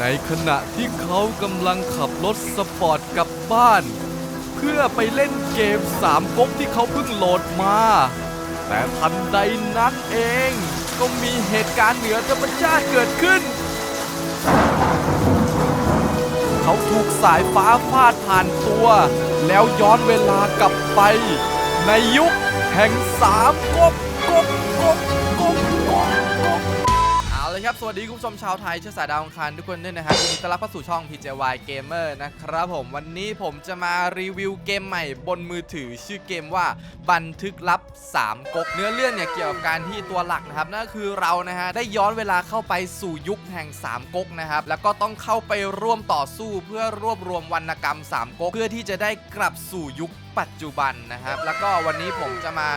ในขณะที่เขากำลังขับรถสปอร์ตกลับบ้าน เพื่อไปเล่นเกมสามก๊กที่เขาเพิ่งโหลดมา แต่ทันใดนั้นเอง ก็มีเหตุการณ์เหนือธรรมชาติเกิดขึ้น เขาถูกสายฟ้าฟาดผ่านตัว แล้วย้อนเวลากลับไป ในยุคแห่งสามก๊กก๊กก๊ก ครับ สวัสดีคุณผู้ชมชาวไทยเชื้อสายดาวอังคารทุกคนด้วยนะครับยินดีต้อนรับเข้าสู่ช่อง PJY Gamer นะครับผมวันนี้ผมจะมารีวิวเกมใหม่บนมือถือ ชื่อเกมว่าบันทึกลับ 3ก๊กเนื้อเรื่องเนี่ยเกี่ยวกับการที่ตัวหลักนะครับนั่นคือเรานะฮะได้ย้อนเวลาเข้าไปสู่ยุคแห่ง 3ก๊กนะครับแล้วก็ต้องเข้าไปร่วมต่อสู้เพื่อรวบรวมวรรณกรรม 3ก๊กเพื่อที่จะได้กลับสู่ยุค ปัจจุบันนะครับ แล้วก็วันนี้ผมจะมา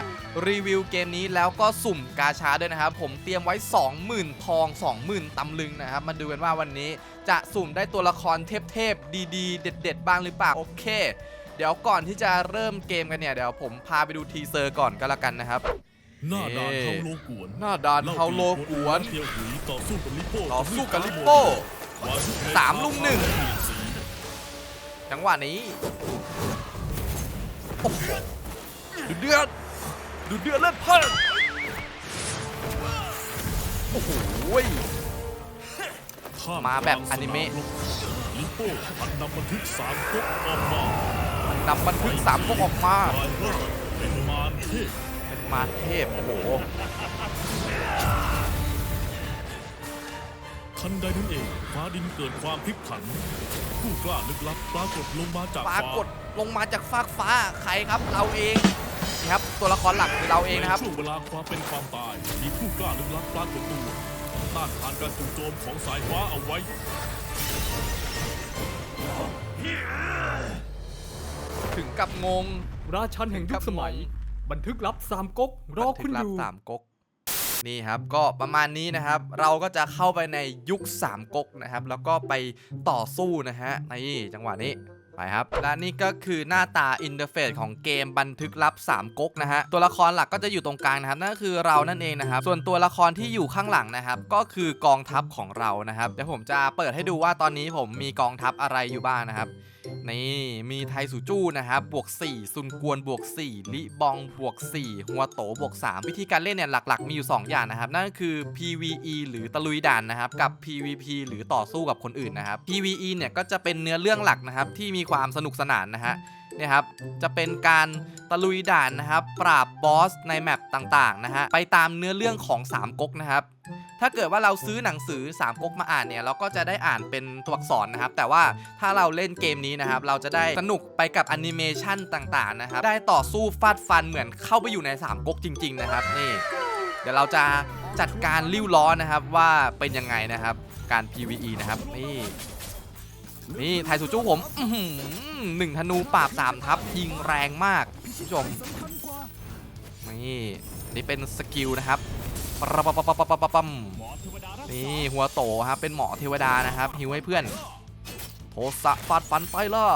รีวิวเกมนี้แล้วก็สุ่มกาชาด้วยนะครับ ผมเตรียมไว้ 20,000 ทอง 20,000 ตำลึงนะครับ มาดูกันว่าวันนี้จะสุ่มได้ตัวละครเทพๆ ดีๆ เด็ด ๆ บ้างหรือเปล่า โอเค เดี๋ยวก่อนที่จะเริ่มเกมกันเนี่ย เดี๋ยวผมพาไปดูทีเซอร์ก่อนก็แล้วกันนะครับ หน้าด่านเอ๊ะเฮาโลกวนหน้าด่านเฮาโลกวนเตียวหุยต่อสู้กับลิโป้ต่อสู้กับลิโป้วาชุเพชรสามลุมหนึ่งเปลี่ยนสีจังหวะนี้โอ้โห ดูเดือดดูเดือดเลือดเพิ่มโอ้โหข้มาแบบอนิเมะลิโป้พันนำบันทึกสามก๊กออกมานำบันทึกสามพวกออกมารายว่าเป็นมารเทพเป็นมารเทพโอ้โห ทันใดนั้นเองฟ้าดินเกิดความพลิกผัน ผู้กล้าลึกลับปรากฏลงมาจากปฟ้า รากฏลงมาจากฟากฟ้าใครครับ เราเองนี่ครับตัวละครหลักคือเราเองนะครับ ในช่วงเวลาความเป็นความตาย มีผู้กล้าลึกลับปรากฏตัวต้านทานการจู่โจมของสายฟ้าเอาไว้ ถึงกับงง ราชันแห่งยุคสมัย บันทึกลับสามก๊กรอคุณบันทึกลัอบยู่สามก๊ก นี่ครับก็ประมาณนี้นะครับ เราก็จะเข้าไปในยุคสามก๊กนะครับ แล้วก็ไปต่อสู้นะฮะนี่จังหวะนี้ไปครับและนี่ก็คือหน้าตาอินเทอร์เฟซของเกมบันทึกลับ 3ก๊กนะฮะตัวละครหลักก็จะอยู่ตรงกลางนะครับนั่นก็คือเรานั่นเองนะครับส่วนตัวละครที่อยู่ข้างหลังนะครับ ก็คือกองทัพของเรานะครับเดี๋ยวผมจะเปิดให้ดูว่าตอนนี้ผมมีกองทัพอะไรอยู่บ้างนะครับ นี่มีไทสูจู้นะครับบวก 4 ซุนกวนบวก 4 ลิบองบวก 4 หัวโตบวก 3 วิธีการเล่นเนี่ยหลักๆ มีอยู่ 2 อย่างนะครับ นั่นก็คือ PVE หรือตะลุยด่านนะครับ กับ PVP หรือต่อสู้กับคนอื่นนะครับ PVE เนี่ยก็จะเป็นเนื้อเรื่องหลักนะครับ ที่มีความสนุกสนานนะฮะเนี่ยครับ จะเป็นการตะลุยด่านนะครับ ปราบบอสในแมปต่างๆนะฮะ ไปตามเนื้อเรื่องของ3ก๊กนะครับ ถ้าเกิดว่าเราซื้อหนังสือ3ก๊กมาอ่านเนี่ยเราก็จะได้อ่านเป็นตัวอักษรนะครับ แต่ว่าถ้าเราเล่นเกมนี้นะครับ เราจะได้สนุกไปกับแอนิเมชันต่างๆนะครับ ได้ต่อสู้ฟาดฟันเหมือนเข้าไปอยู่ใน3ก๊กจริง ๆ นะครับ นี่ เดี๋ยวเราจะจัดการริ้วล้อนะครับว่าเป็นยังไงนะครับ การ PVE นะครับนี่นี่ไทยสุจู้ผมหนึ่งธนูปราบสามทับยิงแรงมากผู้ชมนี่นี่เป็นสกิลนะครับ ปะปะปะปะปะปะปะปั๊มนี่หัวโตครับเป็นหมอเทวดานะครับฮิวให้เพื่อนโทสะฟาดฟันไปล่ะ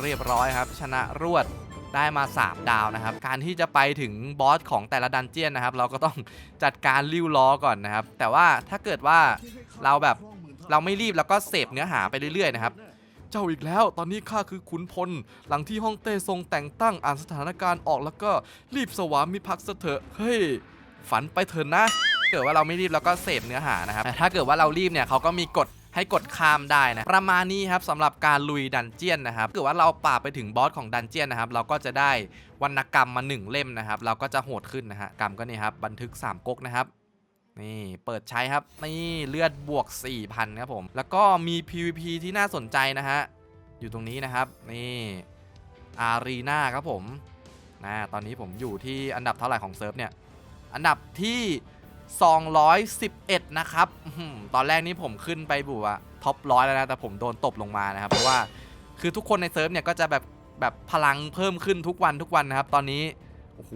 เรียบร้อยครับ ชนะรวดได้มา 3 ดาวนะครับ การที่จะไปถึงบอสของแต่ละดันเจียนนะครับ เราก็ต้องจัดการริ้วล้อก่อนนะครับ แต่ว่าถ้าเกิดว่าเราแบบเราไม่รีบแล้วก็เสพเนื้อหาไปเรื่อยๆนะครับเจ้าอีกแล้วตอนนี้ข้าคือขุนพล หลังที่ฮ่องเต้ทรงแต่งตั้งอ่านสถานการณ์ออกแล้วก็รีบสวามิภักดิ์เถอะเฮ้ย ฝันไปเถอะนะ เกิดว่าเราไม่รีบแล้วก็เสพเนื้อหานะครับแต่ถ้าเกิดว่าเรารีบเนี่ยเขาก็มีกฎให้กดข้ามได้นะ ประมาณนี้ครับสำหรับการลุยดันเจียนนะครับเกิดว่าเราป่าไปถึงบอสของดันเจียนนะครับ เราก็จะได้วรรณกรรมมาหนึ่งเล่มนะครับ เราก็จะโหดขึ้นนะฮะกรรมก็นี่ครับ บันทึกสามก๊กนะครับ นี่เปิดใช้ครับ นี่เลือดบวก 4,000ครับผม แล้วก็มี PVP ที่น่าสนใจนะฮะอยู่ตรงนี้นะครับ นี่อารีนาครับผมนะตอนนี้ผมอยู่ที่อันดับเท่าไหร่ของเซิร์ฟเนี่ย อันดับที่ 211 นะครับตอนแรกนี่ผมขึ้นไปบุว่าท็อปร้อยแล้วนะ แต่ผมโดนตบลงมานะครับ เพราะว่าคือทุกคนในเซิร์ฟเนี่ยก็จะแบบแบบพลังเพิ่มขึ้นทุกวันทุกวันนะครับ ตอนนี้โอ้โห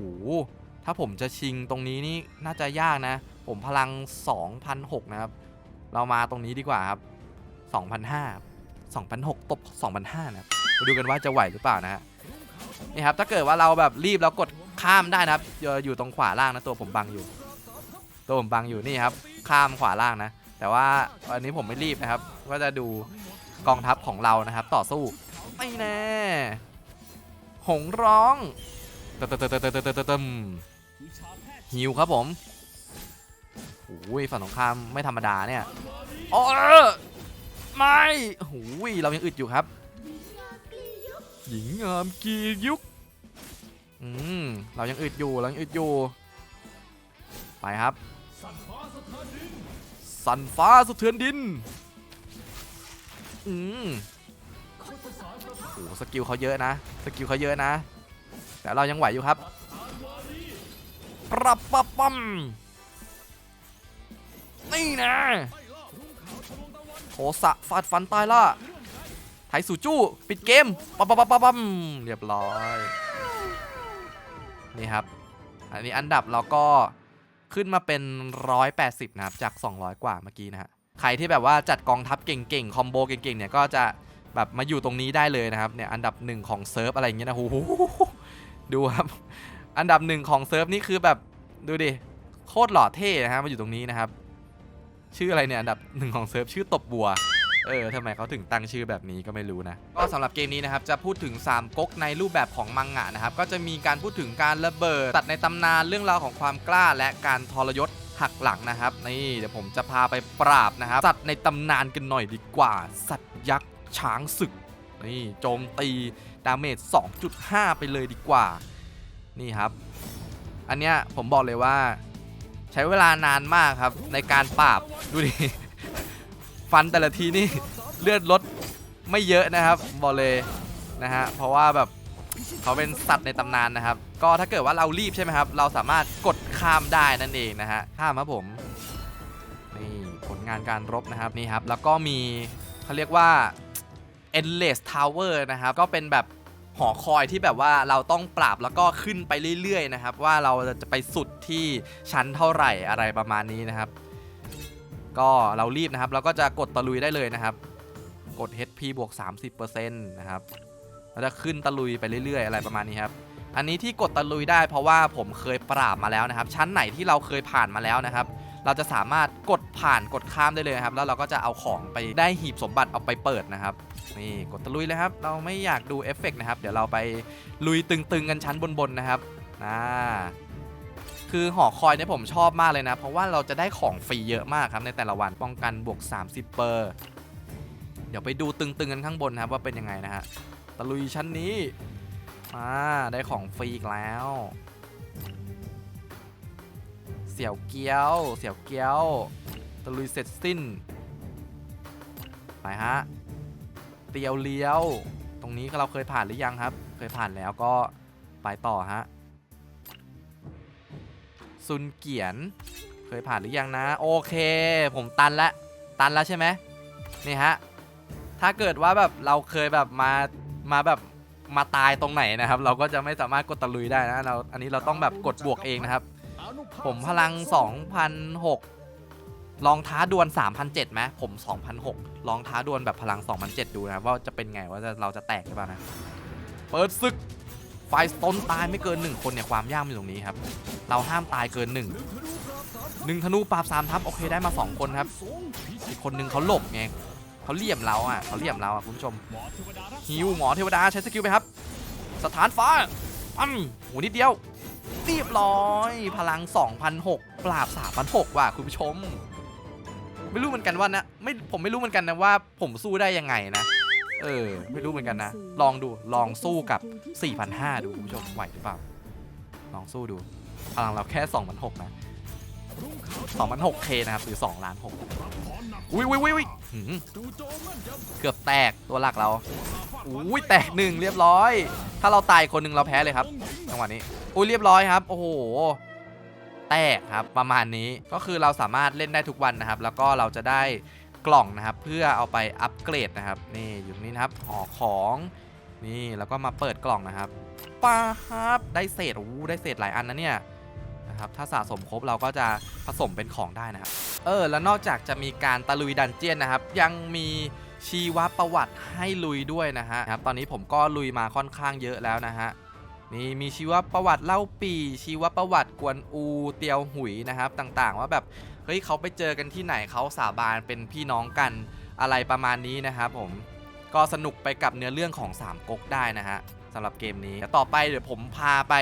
ถ้าผมจะชิงตรงนี้นี่น่าจะยากนะ ผมพลัง 2,006นะครับ เรามาตรงนี้ดีกว่าครับ2,005 2,006ตบ2,005นะครับมาดูกันว่าจะไหวหรือเปล่านะฮะนี่ครับถ้าเกิดว่าเราแบบรีบแล้วกด ข้ามได้นะครับอยู่อยู่ตรงขวาล่างนะตัวผมบังอยู่ ตัวผมบังอยู่นี่ครับ ข้ามขวาล่างนะ แต่ว่าวันนี้ผมไม่รีบนะครับ ก็จะดูกองทัพของเรานะครับ ต่อสู้ไม่แน่หงร้องเติมเติมเติมเตมเตมเตมเตมหิวครับผมโอ้ยฝั่งสงครามไม่ธรรมดาเนี่ยโอ้ไม่โอ้ยเรายังอึดอยู่ครับ หญิงงามกียุก อืมเรายังอึดอยู่เรายังอึดอยู่ ไปครับ สันฟ้าสะเทือนดิน อืมโอ้สกิลเขาเยอะนะ สกิลเขาเยอะนะ แต่เรายังไหวอยู่ครับปรับปะปั๊มนี่นะโทสะฟาดฟันตายล่ะไทยสู่จู้ ปิดเกมปั๊มปั๊มปั๊มปั๊มเรียบร้อย นี่ครับ อันนี้อันดับเราก็ขึ้นมาเป็น 180 นะครับ จาก 200 กว่าเมื่อกี้นะฮะ ใครที่แบบว่าจัดกองทัพเก่งๆ คอมโบเก่งๆ เนี่ยก็จะแบบมาอยู่ตรงนี้ได้เลยนะครับ เนี่ยอันดับหนึ่งของเซิร์ฟอะไรเงี้ยนะโอ้โหดูครับ อันดับหนึ่งของเซิร์ฟนี่คือแบบดูดิ โคตรหล่อเท่นะฮะมาอยู่ตรงนี้นะครับ ชื่ออะไรเนี่ยอันดับหนึ่งของเซิร์ฟชื่อตบบัว เออทำไมเขาถึงตั้งชื่อแบบนี้ก็ไม่รู้นะ ก็สำหรับเกมนี้นะครับ จะพูดถึง 3ก๊กในรูปแบบของมังงะนะครับ ก็จะมีการพูดถึงการระเบิด ตัดในตำนานเรื่องราวของความกล้าและการทรยศหักหลังนะครับ นี่เดี๋ยวผมจะพาไปปราบนะครับ สัตว์ในตำนานกันหน่อยดีกว่า สัตว์ยักษ์ช้างศึก นี่โจมตีดาเมจ 2.5 ไปเลยดีกว่า นี่ครับ อันเนี้ยผมบอกเลยว่า ใช้เวลานานมากครับในการปราบ ดูดิ ฟันแต่ละทีนี่เลือดลดไม่เยอะนะครับบอกเลยนะฮะเพราะว่าแบบเขาเป็นสัตว์ในตำนานนะครับ ก็ถ้าเกิดว่าเรารีบใช่ไหมครับ เราสามารถกดข้ามได้นั่นเองนะฮะข้ามครับผมนี่ผลงานการรบนะครับนี่ครับ แล้วก็มีเขาเรียกว่า endless tower นะครับ ก็เป็นแบบหอคอยที่แบบว่าเราต้องปราบแล้วก็ขึ้นไปเรื่อยๆนะครับ ว่าเราจะไปสุดที่ชั้นเท่าไหร่อะไรประมาณนี้นะครับ ก็เรารีบนะครับ เราก็จะกดตะลุยได้เลยนะครับ กด HP บวก 30%นะครับเราจะขึ้นตะลุยไปเรื่อย ๆ อะไรประมาณนี้ครับ อันนี้ที่กดตะลุยได้เพราะว่าผมเคยปราบมาแล้วนะครับ ชั้นไหนที่เราเคยผ่านมาแล้วนะครับ เราจะสามารถกดผ่านกดข้ามได้เลยครับ แล้วเราก็จะเอาของไปได้หีบสมบัติเอาไปเปิดนะครับนี่กดตะลุยเลยครับ เราไม่อยากดูเอฟเฟกต์นะครับ เดี๋ยวเราไปลุยตึงๆกันชั้นบนๆนะครับอ่า คือหอคอยเนี่ยผมชอบมากเลยนะ เพราะว่าเราจะได้ของฟรีเยอะมากครับในแต่ละวันป้องกันบวก 30 เปอร์ เดี๋ยวไปดูตึงๆกันข้างบนครับว่าเป็นยังไงนะฮะตะลุยชั้นนี้อ่าได้ของฟรีอีกแล้ว เสี่ยวเกี้ยว เสี่ยวเกี้ยว ตะลุยเสร็จสิ้นไปฮะเตียวเลี้ยว ตรงนี้เราเคยผ่านหรือยังครับ เคยผ่านแล้วก็ไปต่อฮะ ซุนเกียน เคยผ่านหรือยังนะ โอเค ผมตันแล้วตันแล้วใช่ไหมนี่ฮะ ถ้าเกิดว่าแบบเราเคยแบบมามาแบบมาตายตรงไหนนะครับ เราก็จะไม่สามารถกดตะลุยได้นะเราอันนี้เราต้องแบบกดบวกเองนะครับ ผมพลัง 2,006ลองท้าดวล3,007ไหมผม 2,006ลองท้าดวลแบบพลัง2,007ดูนะครับว่าจะเป็นไงว่าเราจะแตกหรือเปล่านะ เปิดศึก ไฟสโตนตายไม่เกิน 1 คนเนี่ยความยากมันอยู่ตรงนี้ครับ เราห้ามตายเกิน 1 1ธนูปราบสามทับโอเคได้มา 2 คนครับอีกคนนึงเขาหลบไงเขาเลี่ยมเราอะเขาเลี่ยมเราอะคุณผู้ชมฮิวหมอเทวดาใช้สกิลไปครับ สถานฟ้าปั้มโหนิดเดียวเรียบร้อยพลัง 2,006 ปราบ 3,006 ว่ะคุณผู้ชม ไม่รู้เหมือนกันว่านะไม่ผมไม่รู้เหมือนกันนะว่าผมสู้ได้ยังไงนะ เออ ไม่รู้เหมือนกันนะ ลองดู ลองสู้กับ 4,500 ดูคุณผู้ชมไหวหรือเปล่า ลองสู้ดู พลังเราแค่2,006นะ 2,006K นะครับ หรือ2ล้าน6อุ้ยอุ้ยอุ้ยเกือบแตกตัวหลักเราอุ้ยแตกหนึ่งเรียบร้อย ถ้าเราตายคนหนึ่งเราแพ้เลยครับจังหวะนี้ อุ้ยเรียบร้อยครับ โอ้โหแตกครับประมาณนี้ก็คือเราสามารถเล่นได้ทุกวันนะครับ แล้วก็เราจะได้ กล่องนะครับ เพื่อเอาไปอัปเกรดนะครับนี่อยู่ตรงนี้นะครับห่อของนี่แล้วก็มาเปิดกล่องนะครับป้าครับได้เศษโอ้ได้เศษหลายอันนะเนี่ยนะครับถ้าสะสมครบเราก็จะผสมเป็นของได้นะครับ เออ แล้วนอกจากจะมีการตะลุยดันเจียนนะครับ ยังมีชีวประวัติให้ลุยด้วยนะฮะครับตอนนี้ผมก็ลุยมาค่อนข้างเยอะแล้วนะฮะนี่มีชีวประวัติเล่าปี ชีวประวัติกวนอูเตียวหุยนะครับ ต่างๆ ว่าแบบ เฮ้ยเขาไปเจอกันที่ไหนเขาสาบานเป็นพี่น้องกันอะไรประมาณนี้นะครับผมก็สนุกไปกับเนื้อเรื่องของสามก๊กได้นะฮะสำหรับเกมนี้แล้วต่อไปเดี๋ยวผมพาไป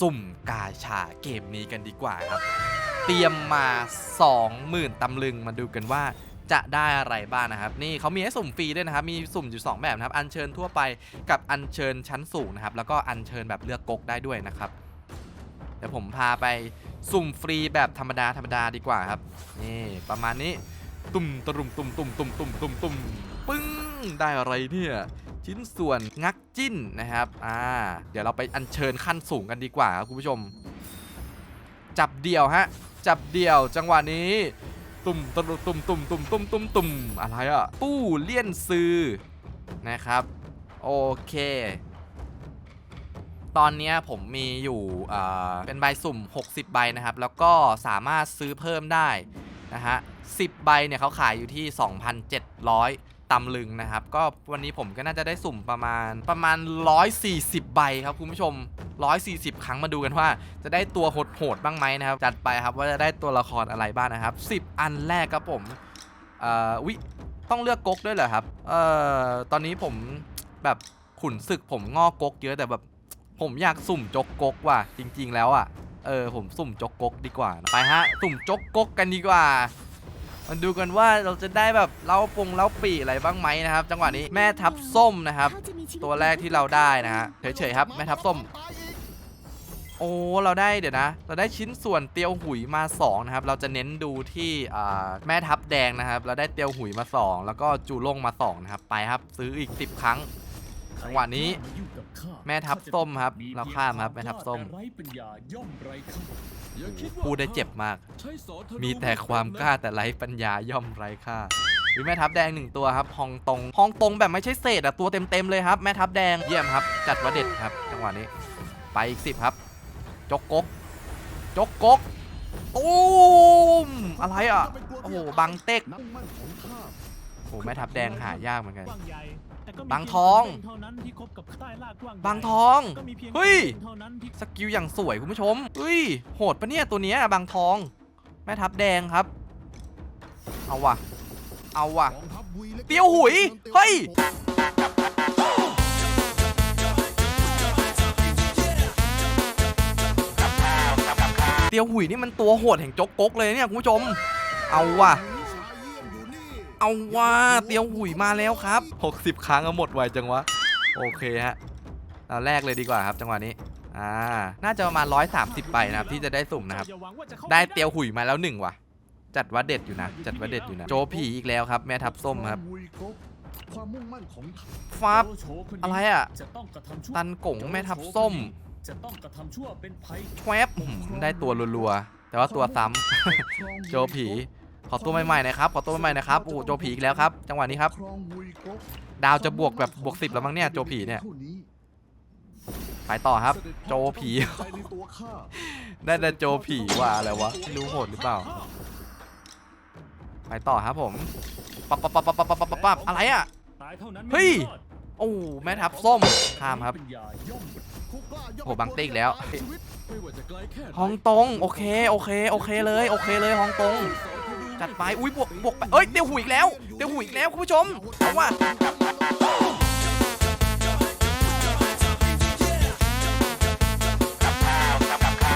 สุ่มกาชาเกมนี้กันดีกว่าครับ เตรียมมา 20,000ตำลึงมาดูกันว่าจะได้อะไรบ้างนะครับ นี่เขามีให้สุ่มฟรีด้วยนะครับ มีสุ่มอยู่ 2 แบบนะครับ อัญเชิญทั่วไปกับอัญเชิญชั้นสูงนะครับ แล้วก็อัญเชิญแบบเลือกก๊กได้ด้วยนะครับ ดี๋ยวผมพาไปสุ่มฟรีแบบธรรมดาธรรมดาดีกว่าครับ นี่ประมาณนี้ตุ่มตรุมตุ่มตุ่มตุ่มตุ่มตุ่มตุ่มปึ้งได้อะไรเนี่ยชิ้นส่วนงักจิ้นนะครับอ่าเดี๋ยวเราไปอัญเชิญขั้นสูงกันดีกว่าครับคุณผู้ชม จับเดี่ยวฮะจับเดี่ยวจังหวะนี้ ตุ่มตุ่มตุ่มตุ่มตุ่มตุ่มตุ่มตุ่มอะไรอะตู้เลี่ยนซือนะครับ โอเค ตอนนี้ผมมีอยู่เป็นใบสุ่ม 60 ใบนะครับ แล้วก็สามารถซื้อเพิ่มได้นะฮะ10 ใบเนี่ยเขาขายอยู่ที่ 2,700ตำลึงนะครับ ก็วันนี้ผมก็น่าจะได้สุ่มประมาณประมาณ 140 ใบครับคุณผู้ชม 140 ครั้งมาดูกันว่า จะได้ตัวโหดๆบ้างไหมนะครับ จัดไปครับว่าจะได้ตัวละครอะไรบ้างนะครับ 10 อันแรกครับผมเอ่อวิต้องเลือกก๊กด้วยเหรอครับ เอ่อ ตอนนี้ผมแบบขุนศึกผมงอกก๊กเยอะแต่แบบ ผมอยากสุ่มจกกกว่ะ จริง ๆ แล้วอะ เออ ผมสุ่มจกกกดีกว่านะไปฮะ สุ่มจกกกกันดีกว่ามาดูกันว่าเราจะได้แบบเล้าปงเล้าปีอะไรบ้างไหมนะครับ จังหวะนี้แม่ทับส้มนะครับ ตัวแรกที่เราได้นะฮะเฉยๆครับแม่ทับส้ม โอ้เราได้เดี๋ยวนะ เราได้ชิ้นส่วนเตียวหุยมา2นะครับเราจะเน้นดูที่แม่ทับแดงนะครับ เราได้เตียวหุยมา 2 แล้วก็จูล่งมา2นะครับไปครับ ซื้ออีก 10 ครั้ง จังหวะนี้แม่ทับส้มครับ เราข้ามครับแม่ทับส้มไร้ปัญญาย่อมไร้ค่าพูดได้เจ็บมากใช้สอนธนูมีแต่ความกล้าแต่ไร้ปัญญาย่อมไร้ค่ามีแม่ทับแดงหนึ่งตัวครับฮองตงฮองตงแบบไม่ใช่เศษอะตัวเต็มๆเลยครับ แม่ทับแดงเยี่ยมครับ จัดว่าเด็ดครับ จังหวะนี้ ไปอีกสิบครับ จกกกจกกกตูมอะไรอะ โอ้โหบังเต็ก นักมั่นของข้าโอ้โหแม่ทับแดงหายากเหมือนกันกว้างใหญ่แต่ก็มีบางทองเพียคนเท่านั้นที่คบกับใต้ล่ากว้างใหญ่บางทองก็มีพีงเฮ้ยคนเท่านั้นที่สกิลอย่างสวยคุณผู้ชม เฮ้ย โหดปะเนี่ยตัวเนี้ยบางทอง แม่ทับแดงครับ เอาว่ะ เอาว่ะกองทัพวีและเตียวหุย เฮ้ยเตียวหุยนี่มันตัวโหดแห่งจกกกเลยเนี่ยคุณผู้ชม เอาว่ะ เอาว่าเตียวหุยมาแล้วครับ 60 ครั้งก็หมดไวจังวะ โอเคฮะเอาแรกเลยดีกว่าครับ จังหวะนี้ อ่า น่าจะประมาณ 130 ไปนะครับ ที่จะได้สุ่มนะครับ ได้เตียวหุยมาแล้วหนึ่งว่ะ จัดว่าเด็ดอยู่นะ จัดว่าเด็ดอยู่นะ โจผีอีกแล้วครับ แม่ทับส้มครับวุยก๊กความมุ่งมั่นของข้าฟับอะไรอะ ตันกงแม่ทับส้มจะต้องกระทำชั่วบได้ตัวรัวๆ แต่ว่าตัวซ้ำโจผี ขอตัวใหม่ๆนะครับ ขอตัวใหม่ๆนะครับ โอ้โหโจผีอีกแล้วครับ จังหวะนี้ครับ ดาวจะบวกแบบบวกสิบแล้วมั้งเนี่ย โจผีเนี่ย ไปต่อครับ โจผี ได้แต่โจผีว่าอะไรวะไม่รู้โหดหรือเปล่า ไปต่อครับผม ปั๊บปั๊บปั๊บปั๊บปั๊บปั๊บปั๊บอะไรอะ เฮ้ย โอ้แม่ทับส้ม ข้ามครับโหบังติ๊กแล้ว ฮองตง โอเค โอเค โอเคเลย โอเคเลย ฮองตง จัดไป อุ้ยบวกบวกไปเอ้ยเตียวหุยอีกแล้วเตียวหุยอีกแล้วคุณผู้ชมเอาว่า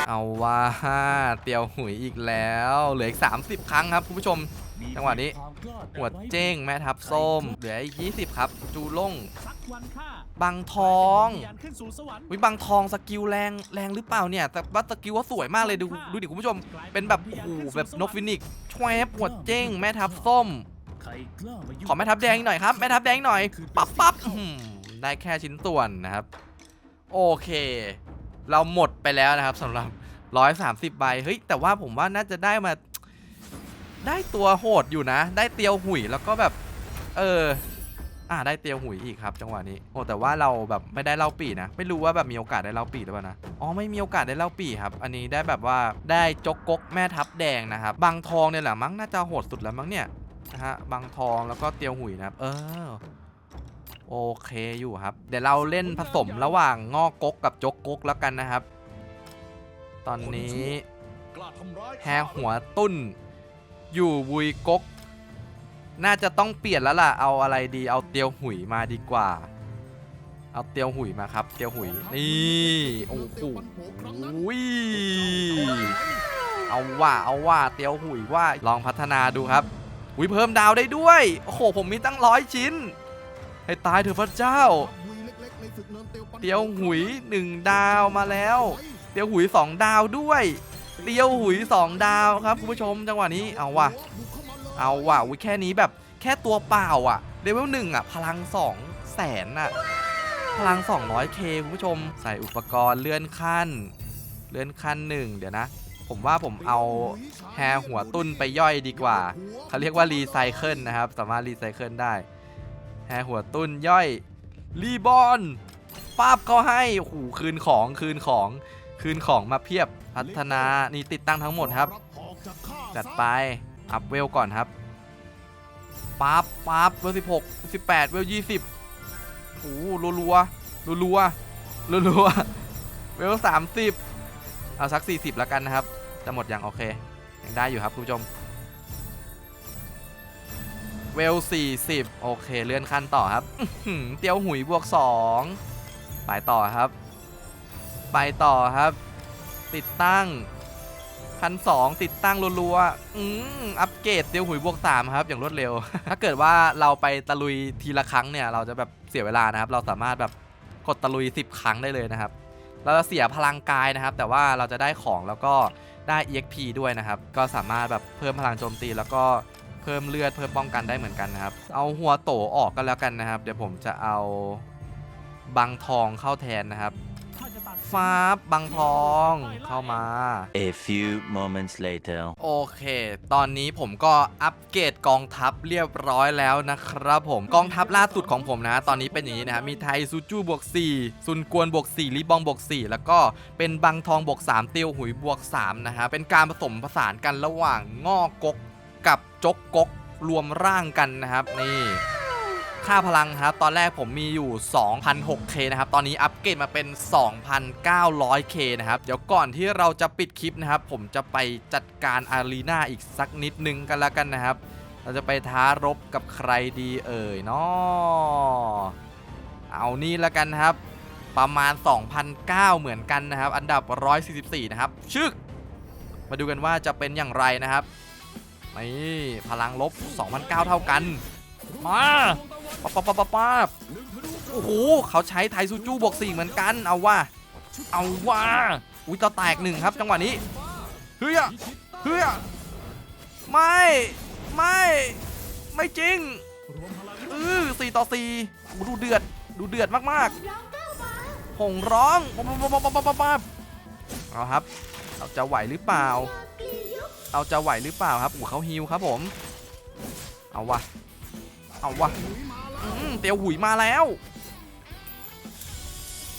เอาว่าเตียวหุยอีกแล้ว เหลืออีก 30 ครั้งครับคุณผู้ชม จังหวะนี้ความกล้าแต่หัวไร้เจ้งแม่ทับส้ม เหลืออีก20 ครับ จูล่งสักวันข้าบางทองวิญญาณขึ้นสู่สวรรค์วิบางทองสกิลแรงแรงหรือเปล่าเนี่ย แต่ว่าสกิลว่าสวยมากเลยดูดูดิคุณผู้ชม เป็นแบบโอ้โหแบบนกฟินิกซ์ชวบหัวเจ้ง แม่ทับส้มใครกล้ามายุ่งขอแม่ทับแดงอีกหน่อยครับ แม่ทับแดงอีกหน่อย ปั๊บปั๊บอื้อหือได้แค่ชิ้นส่วนนะครับ โอเค เราหมดไปแล้วนะครับสำหรับ 130ใบเฮ้ยแต่ว่าผมว่าน่าจะได้มา ได้ตัวโหดอยู่นะ ได้เตียวหุยแล้วก็แบบ เออ อ่าได้เตียวหุยอีกครับ จังหวะนี้โอ้แต่ว่าเราแบบไม่ได้เล่าปีนะ ไม่รู้ว่าแบบมีโอกาสได้เล่าปีหรือเปล่านะอ๋อไม่มีโอกาสได้เล่าปีครับ อันนี้ได้แบบว่าได้จกกกแม่ทับแดงนะครับบางทองเนี่ยแหละมั้งน่าจะโหดสุดแล้วมั้งเนี่ยนะฮะบางทองแล้วก็เตียวหุยนะครับ เออโอเคอยู่ครับ เดี๋ยวเราเล่นผสมระหว่างงอกกกกับจกกกแล้วกันนะครับ ตอนนี้แฮหัวตุ้น อยู่บุยกก น่าจะต้องเปลี่ยนแล้วล่ะ เอาอะไรดี เอาเตียวหุยมาดีกว่า เอาเตียวหุยมาครับ เตียวหุย นี่ โอ้โหเอาว่า เอาว่า เตียวหุยว่า ลองพัฒนาดูครับอุ้ยเพิ่มดาวได้ด้วย โอ้โห ผมมีตั้งร้อยชิ้น ให้ตายเถอะพระเจ้า เตียวปันเตียวหุยหนึ่งดาวมาแล้ว เตียวหุยสองดาวด้วย เตียวหุยสองดาวครับคุณผู้ชมจังหวะนี้เอาว่ะเอาว่ะอุ้ยแค่นี้แบบแค่ตัวเปล่าอะเลเวลหนึ่งอะ พลังสองแสนอะ พลัง 200k คุณผู้ชมใส่อุปกรณ์เลื่อนขั้น เลื่อนขั้นหนึ่งเดี๋ยวนะ ผมว่าผมเอาแฮร์หัวตุ้นไปย่อยดีกว่าเขาเรียกว่ารีไซเคิลนะครับ สามารถรีไซเคิลได้แฮร์หัวตุ้นย่อยรีบอนป้าบเขาให้โอ้โหคืนของคืนของคืนของมาเพียบ พัฒนานี่ติดตั้งทั้งหมดครับหอกจากข้าจัดไป อัพเวลก่อนครับปั๊บปั๊บเวลสิบหกสิบแปดเวลยี่สิบโอ้โหรัวรัวรัวรัวรัวๆเวลสามสิบเอาสักสี่สิบแล้วกันนะครับ จะหมดอย่างโอเคยังได้อยู่ครับคุณผู้ชมเวลสี่สิบโอเคเลื่อนขั้นต่อครับอื้อหือเตียวหุยบวกสองไปต่อครับ ไปต่อครับ ติดตั้งพันสองติดตั้งรัวๆอืมอัปเกรดเตียวหุยบวกสามครับ อย่างรวดเร็ว ถ้าเกิดว่าเราไปตะลุยทีละครั้งเนี่ย เราจะแบบเสียเวลานะครับ เราสามารถแบบกดตะลุย 10 ครั้งได้เลยนะครับ เราจะเสียพลังกายนะครับ แต่ว่าเราจะได้ของแล้วก็ได้ EXP ด้วยนะครับ ก็สามารถแบบเพิ่มพลังโจมตีแล้วก็เพิ่มเลือดเพิ่มป้องกันได้เหมือนกันนะครับ เอาหัวโตออกก็แล้วกันนะครับ เดี๋ยวผมจะเอาบังทองเข้าแทนนะครับ ฟ้าบบังทองเข้ามา A few moments later. โอเค ตอนนี้ผมก็อัปเกรดกองทัพเรียบร้อยแล้วนะครับผมกองทัพล่าสุดของผมนะ ตอนนี้เป็นอย่างนี้นะครับมีไทซูจูบวก4ซุนกวนบวก4ลิบองบวก4แล้วก็เป็นบังทองบวก3เตียวหุยบวก3นะฮะเป็นการผสมผสานกันระหว่างงอกกกกับจกกกรวมร่างกันนะครับนี่ ค่าพลังครับ ตอนแรกผมมีอยู่ 2,006K นะครับ ตอนนี้อัปเกรดมาเป็น 2,900K นะครับ เดี๋ยวก่อนที่เราจะปิดคลิปนะครับ ผมจะไปจัดการอารีนาอีกสักนิดนึงกันล้วกันนะครับ เราจะไปท้ารบกับใครดีเอ่ยเนาะเอานี่ล้วกันครับ ประมาณ 2,009เหมือนกันนะครับ อันดับ 144 นะครับ ชึก มาดูกันว่าจะเป็นอย่างไรนะครับนี่พลังลบ2,009เท่ากัน มา ป๊าป๊าป๊าป๊าป๊าโอ้โหเขาใช้ไทซูจูบวกสี่เหมือนกันเอาว่า เอาว่าอุ้ยต่อแตกหนึ่งครับ จังหวะนี้เฮ้ยเฮ้ยไม่ไม่ไม่จริงเออสี่ต่อสี่ดูเดือดดูเดือดมากๆหงร้องป๊าป๊าป๊าป๊าป๊าป๊าเอาครับเราจะไหวหรือเปล่าเอาจะไหวหรือเปล่าครับอู้เขาฮิวครับผม เอาวะ เอาวะเตียวหุยมาแล้ว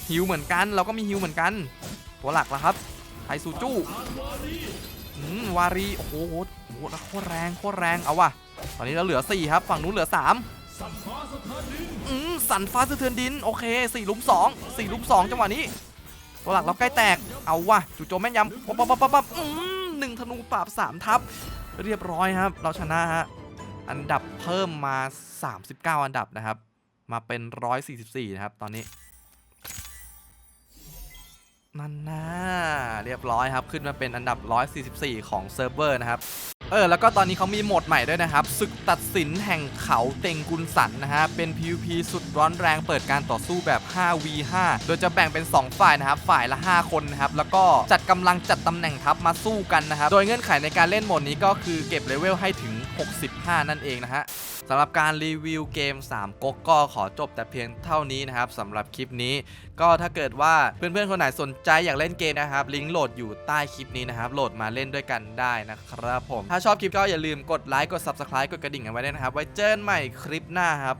ฮิวเหมือนกันเราก็มีฮิวเหมือนกัน ตัวหลักแล้วครับไทซูจูวารีโอ้โหโอ้โหโคตรแรงโคตรแรงเอาวะตอนนี้เราเหลือ 4 ครับฝั่งนู้นเหลือ 3อืมสันฟ้าสะเทือนดินโอเค4ลุม2 4ลุม2จังหวะนี้ ตัวหลักเราใกล้แตกเอาวะจู่โจมแม่นยำปั๊บปั๊บปั๊บปั๊บหนึ่งธนูปราบสามทับ เรียบร้อยครับ เราชนะฮะ อันดับเพิ่มมา 39 อันดับนะครับ มาเป็น 144 นะครับ ตอนนี้ นั่นนะเรียบร้อยครับ ขึ้นมาเป็นอันดับ 144 ของเซิร์ฟเวอร์นะครับ เออ แล้วก็ตอนนี้เขามีโหมดใหม่ด้วยนะครับศึกตัดสินแห่งเขาเต็งกุนสันนะฮะ เป็น PVP สุดร้อนแรงเปิดการต่อสู้แบบ 5v5 โดยจะแบ่งเป็น 2 ฝ่ายนะครับ ฝ่ายละ 5 คนนะครับ แล้วก็จัดกำลังจัดตำแหน่งทัพมาสู้กันนะครับ โดยเงื่อนไขในการเล่นโหมดนี้ก็คือเก็บเลเวลให้ถึง 65 นั่นเองนะฮะสำหรับการรีวิวเกม 3ก๊กก็ขอจบแต่เพียงเท่านี้นะครับสำหรับคลิปนี้ ก็ถ้าเกิดว่าเพื่อนๆคนไหนสนใจอยากเล่นเกมนะครับ ลิงก์โหลดอยู่ใต้คลิปนี้นะครับ โหลดมาเล่นด้วยกันได้นะครับผม ถ้าชอบคลิปก็อย่าลืมกดไลค์กด Subscribe กดกระดิ่งกันไว้ด้วยนะครับ ไว้เจอกันใหม่คลิปหน้าครับ